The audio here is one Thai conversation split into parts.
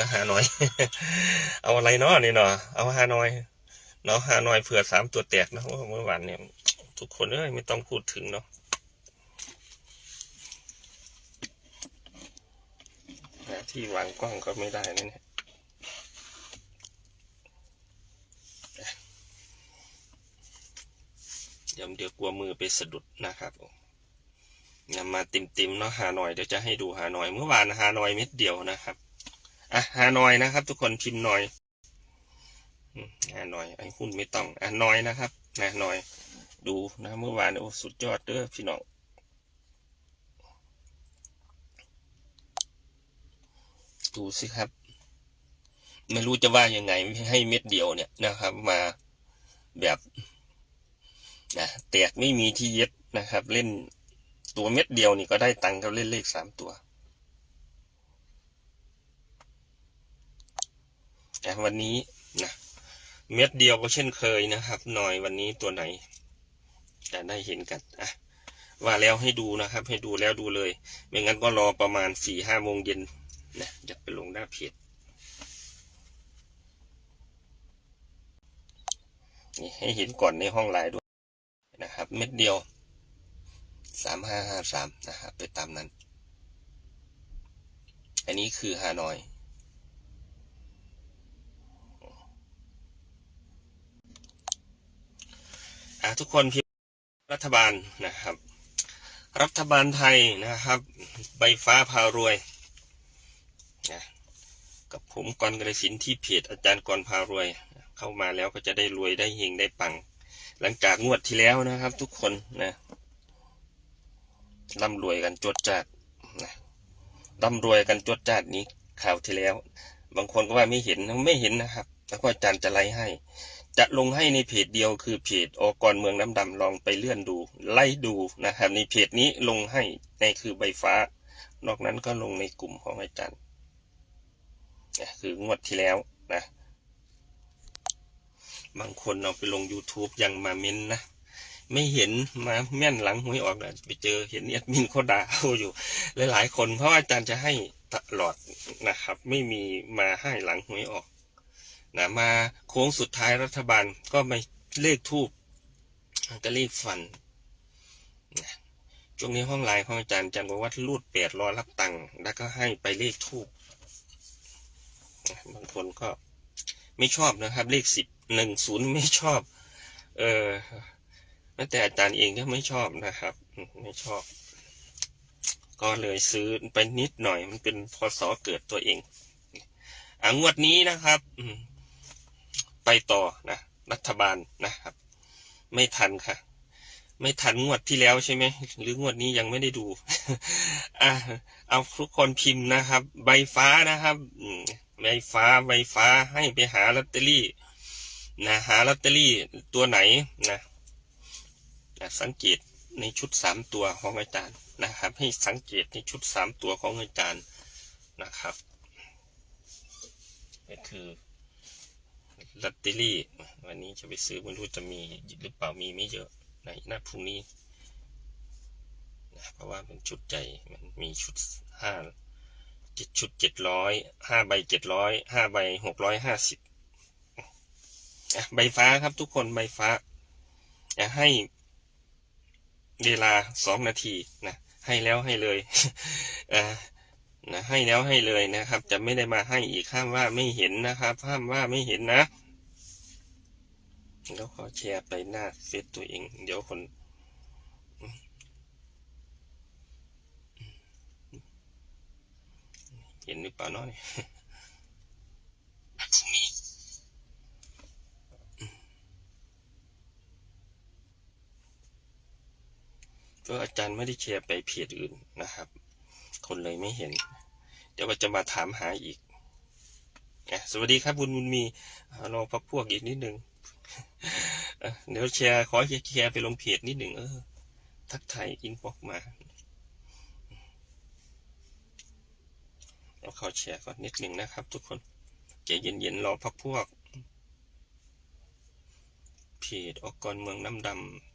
ก็ฮานอย เอาอะไรเนาะนี่เนาะเอาฮาหน่อยเนาะฮาหน่อยเผื่อสามตัวแตกนะเมื่อวานเนี่ย ทุกคนเอ้ยไม่ต้องพูดถึงเนาะที่วางกล้องก็ไม่ได้นะเนี่ยเดี๋ยวเดี๋ยวกลัวมือไปสะดุดนะครับนำมาติมๆเนาะฮาหน่อยเดี๋ยวจะให้ดูฮาหน่อยเมื่อวานฮาหน่อยเม็ดเดียวนะครับ อะฮานอยนะครับ ทุกคนพิมพ์หน่อยฮานอยไอ้หุ้นไม่ต้องอะหน้อยนะครับนะหน่อย ดูนะเมื่อวานโอ้สุดยอดเด้อพี่น้องดูสิครับ ไม่รู้จะว่ายังไงให้เม็ดเดียวเนี่ยนะครับ มาแบบนะแตกไม่มีที่เย็บนะครับ เล่นตัวเม็ดเดียวนี่ก็ได้ตังค์ก็เล่นเลขสามตัว แต่วันนี้นะเม็ดเดียวก็เช่นเคยนะครับ หน่อยวันนี้ตัวไหนจะได้เห็นกันอะว่าแล้วให้ดูนะครับ ให้ดูแล้วดูเลย ไม่งั้นก็รอประมาณสี่ห้าโมงเย็นนะจะไปลงหน้าเพจนี่ให้เห็นก่อนในห้องไลน์ด้วยนะครับ เม็ดเดียวสามห้าห้าสามนะครับไปตามนั้น อันนี้คือฮานอย อะ ทุกคนพิมพ์รัฐบาลนะครับ รัฐบาลไทยนะครับ ใบฟ้าพารวยนะกับผมกรกระสินที่เพจอาจารย์กรพารวย เข้ามาแล้วก็จะได้รวยได้เฮงได้ปัง หลังจากงวดที่แล้วนะครับ ทุกคนนะร่ำรวยกันจดจัดนะร่ำรวยกันจดจัดนี้ข่าวที่แล้ว บางคนก็ว่าไม่เห็นไม่เห็นนะครับ แล้วก็อาจารย์จะไล่ให้ จะลงให้ในเพจเดียวคือเพจอกรเมืองน้ำดำลองไปเลื่อนดู ไล่ดูนะครับในเพจนี้ลงให้ในคือใบฟ้า นอกนั้นก็ลงในกลุ่มของอาจารย์คืองวดที่แล้วนะบางคนเอาไปลง YouTube ยังมาเม้นนะไม่เห็นมาแม่นหลังหวยออกนะไปเจอเห็นเอดมินเขาด่าเขาอยู่หลายๆคนเพราะอาจารย์จะให้ตลอดนะครับ ไม่มีมาให้หลังหวยออก นะมาโค้งสุดท้ายรัฐบาลก็ไม่เลขทูบก็เลขฟันนะช่วงนี้ห้องไลน์ของอาจารย์อาจารย์บอกว่ารูดแปดรอรับตังค์แล้วก็ให้ไปเลขทูบบางคนก็ไม่ชอบนะครับ เลขสิบหนึ่งศูนย์ไม่ชอบ เออแม้แต่อาจารย์เองก็ไม่ชอบนะครับ ไม่ชอบ ก็เลยซื้อไปนิดหน่อย มันเป็นพศเกิดตัวเองอ่างวดนี้นะครับ ไปต่อนะรัฐบาลนะครับ ไม่ทันค่ะ ไม่ทันงวดที่แล้วใช่ไหมหรืองวดนี้ยังไม่ได้ดูอะเอาทุกคนพิมพ์นะครับ ใบฟ้านะครับใบฟ้าใบฟ้าให้ไปหาลอตเตอรี่นะหาลอตเตอรี่ตัวไหนนะนะสังเกตในชุดสามตัวของอาจารย์นะครับ ให้สังเกตในชุดสามตัวของอาจารย์นะครับก็คือ ลอตเตอรี่วันนี้จะไปซื้อไม่รู้จะมีหรือเปล่ามีไม่เยอะในหน้าพรุ่งนี้นะเพราะว่าเป็นชุดใหญ่มันมีชุดห้าเจ็ดชุดเจ็ดร้อยห้าใบเจ็ดร้อยห้าใบหกร้อยห้าสิบใบฟ้าครับทุกคนใบฟ้าจะให้เวลาสองนาทีนะให้แล้วให้เลยอ่า นะให้แล้วให้เลยนะครับ จะไม่ได้มาให้อีกห้ามว่าไม่เห็นนะครับห้ามว่าไม่เห็นนะแล้วขอแชร์ไปหน้าเฟซตัวเอง เดี๋ยวคนเห็นหรือเปล่าเนาะเนี่ยก็อาจารย์ไม่ได้แชร์ไปเพจอื่นนะครับ คนเลยไม่เห็น เดี๋ยวก็จะมาถามหาอีกสวัสดีครับบุญบุญมีอ่ารอพักพวกอีกนิดหนึ่งเดี๋ยวแชร์ขอแชร์ไปลงเพจนิดหนึ่งเออ ทักไทยอินบ็อกมาแล้วขอแชร์ก่อนนิดหนึ่งนะครับ ทุกคนใจเย็นๆรอพักพวกเพจออกกรเมืองน้ำดำ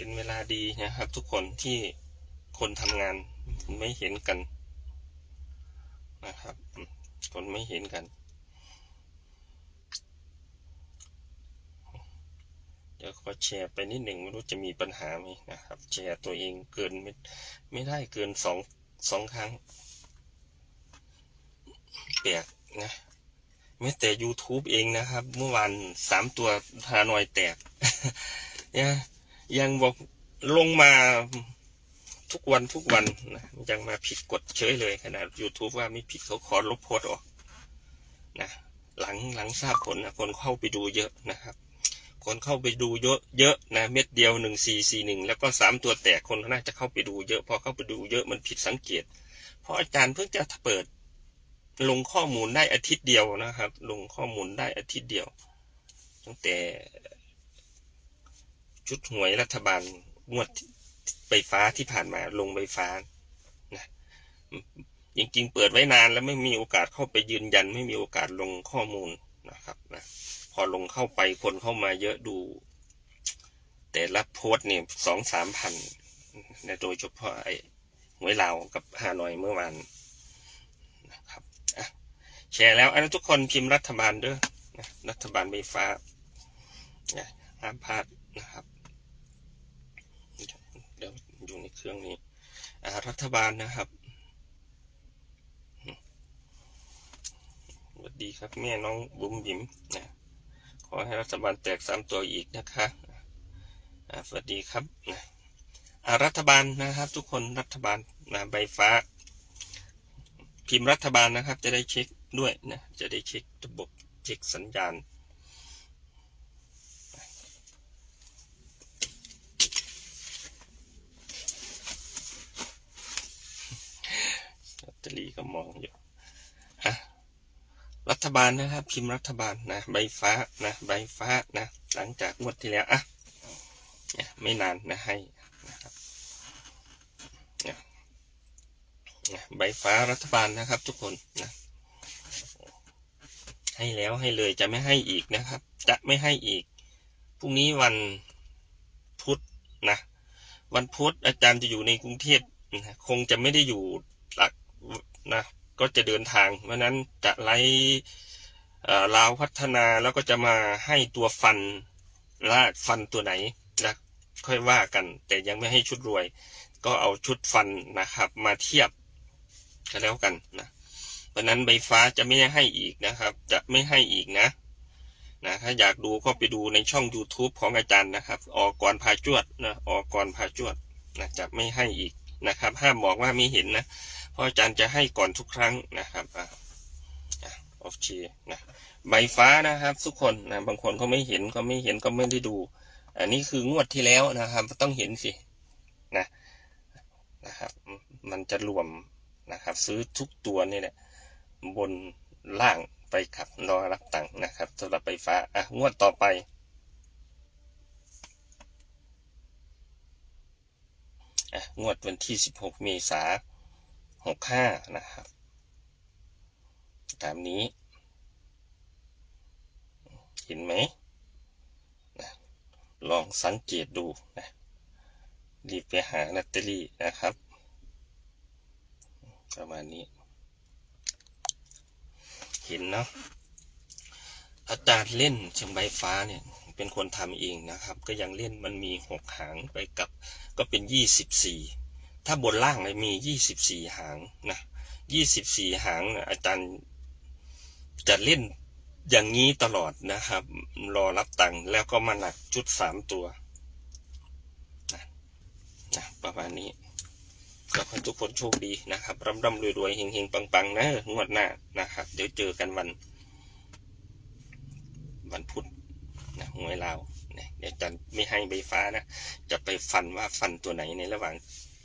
เป็นเวลาดีนะครับ ทุกคนที่คนทำงานไม่เห็นกันนะครับ คนไม่เห็นกัน เดี๋ยวขอแชร์ไปนิดหนึ่งไม่รู้จะมีปัญหาไหมนะครับ แชร์ตัวเองเกินไม่ไม่ได้เกินสองสองครั้งแปลกนะแม้แต่ YouTube เองนะครับ เมื่อวานสามตัวฮานอยแตกเนี่ย ยังบอกลงมาทุกวันทุกวันนะยังมาผิดกฎเฉยเลยขนาด YouTube ว่าไม่ผิดเขาขอลบโพสออกนะหลังหลังทราบผลนะคนเข้าไปดูเยอะนะครับ คนเข้าไปดูเยอะเยอะนะเม็ดเดียวหนึ่งสี่สี่หนึ่งแล้วก็สามตัวแตกคนน่าจะเข้าไปดูเยอะ พอเข้าไปดูเยอะมันผิดสังเกต เพราะอาจารย์เพิ่งจะเปิดลงข้อมูลได้อาทิตย์เดียวนะครับ ลงข้อมูลได้อาทิตย์เดียว ตั้งแต่ ชุดหวยรัฐบาลงวดไฟฟ้าที่ผ่านมาลงไฟฟ้านะจริงๆ เปิดไว้นานแล้วไม่มีโอกาสเข้าไปยืนยัน ไม่มีโอกาสลงข้อมูลนะครับนะพอลงเข้าไปคนเข้ามาเยอะดู แต่ละโพสเนี่ยสองสามพันนะโดยเฉพาะไอ้หวยลาวกับฮานอยเมื่อวานนะครับอะแชร์แล้วอันนั้นทุกคนพิมพ์รัฐบาลเด้อนะรัฐบาลไฟฟ้านะห้ามพลาดนะครับ อยู่ในเครื่องนี้รัฐบาลนะครับสวัสดีครับแม่น้องบุ๋มบิ๋มนะขอให้รัฐบาลแตกสามตัวอีกนะคะสวัสดีครับนะรัฐบาลนะครับทุกคนรัฐบาลนะใบฟ้า พิมพ์รัฐบาลนะครับ จะได้เช็คด้วยนะจะได้เช็คระบบเช็คสัญญาณ ตอรี่ก็มองอยู่อะรัฐบาลนะครับ พิมพ์รัฐบาลนะใบฟ้านะใบฟ้านะ หลังจากงวดที่แล้วอะไม่นานนะให้นะครับใบฟ้ารัฐบาลนะครับทุกคนนะให้แล้วให้เลยจะไม่ให้อีกนะครับ จะไม่ให้อีกพรุ่งนี้วันพุธนะ วันพุธอาจารย์จะอยู่ในกรุงเทพนะคงจะไม่ได้อยู่หลัก นะก็จะเดินทางเพราะนั้นจะไล่เอ่อลาวพัฒนาแล้วก็จะมาให้ตัวฟันละฟันตัวไหนนะค่อยว่ากัน แต่ยังไม่ให้ชุดรวย ก็เอาชุดฟันนะครับ มาเทียบกันแล้วกันนะเพราะนั้นใบฟ้าจะไม่ให้อีกนะครับ จะไม่ให้อีกนะนะถ้าอยากดูก็ไปดูในช่อง YouTube ของอาจารย์นะครับ ออกก่อนพาจวดนะออกก่อนพาจวดนะจะไม่ให้อีกนะครับห้ามบอกว่าไม่เห็นนะ พราะอาจารย์จะให้ก่อนทุกครั้งนะครับอะอะโอเคนะใบฟ้านะครับ ทุกคนนะบางคนก็ไม่เห็นก็ไม่เห็นก็ไม่ได้ดู อันนี้คืองวดที่แล้วนะครับ ต้องเห็นสินะนะครับ มันจะรวมนะครับ ซื้อทุกตัวนี่แหละบนล่างไปขับรอรับตังค์นะครับสำหรับไฟฟ้าอะงวดต่อไปอะงวดวันที่ 16 เมษา 65 นะครับ ตามนี้ เห็นไหมนะลองสังเกตดูนะรีบไปหาลอตเตอรี่นะครับ ประมาณนี้ เห็นเนาะอาจารย์เล่นเชียงใบฟ้าเนี่ย เป็นคนทำเองนะครับ ก็ยังเล่นมันมีหกหางไปกับ ก็เป็นยี่สิบสี่ ถ้าบนล่างเลยมียี่สิบสี่หางนะยี่สิบสี่หางนะอาจารย์จะเล่นอย่างนี้ตลอดนะครับ รอรับตังค์แล้วก็มาหนักชุดสามตัวนะนะประมาณนี้ก็ขอทุกคนโชคดีนะครับร่ำร่ำรวยรวยเฮงเฮงปังปังนะงวดหน้านะครับ เดี๋ยวเจอกันวัน วันพุธนะหวยลาวนะเดี๋ยวอาจารย์ไม่ให้ใบฟ้านะ จะไปฟันว่าฟันตัวไหนในระหว่าง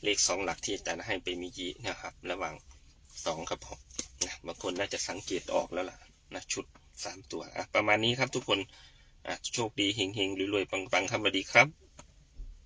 เลขสองหลักที่อาจารย์ให้ไปมีกี้นะครับ ระหว่างสองกับหกนะบางคนน่าจะสังเกตออกแล้วล่ะนะชุดสามตัวอะประมาณนี้ครับทุกคนอะโชคดีเฮงเฮงรวยรวยปังปังครับสวัสดีครับ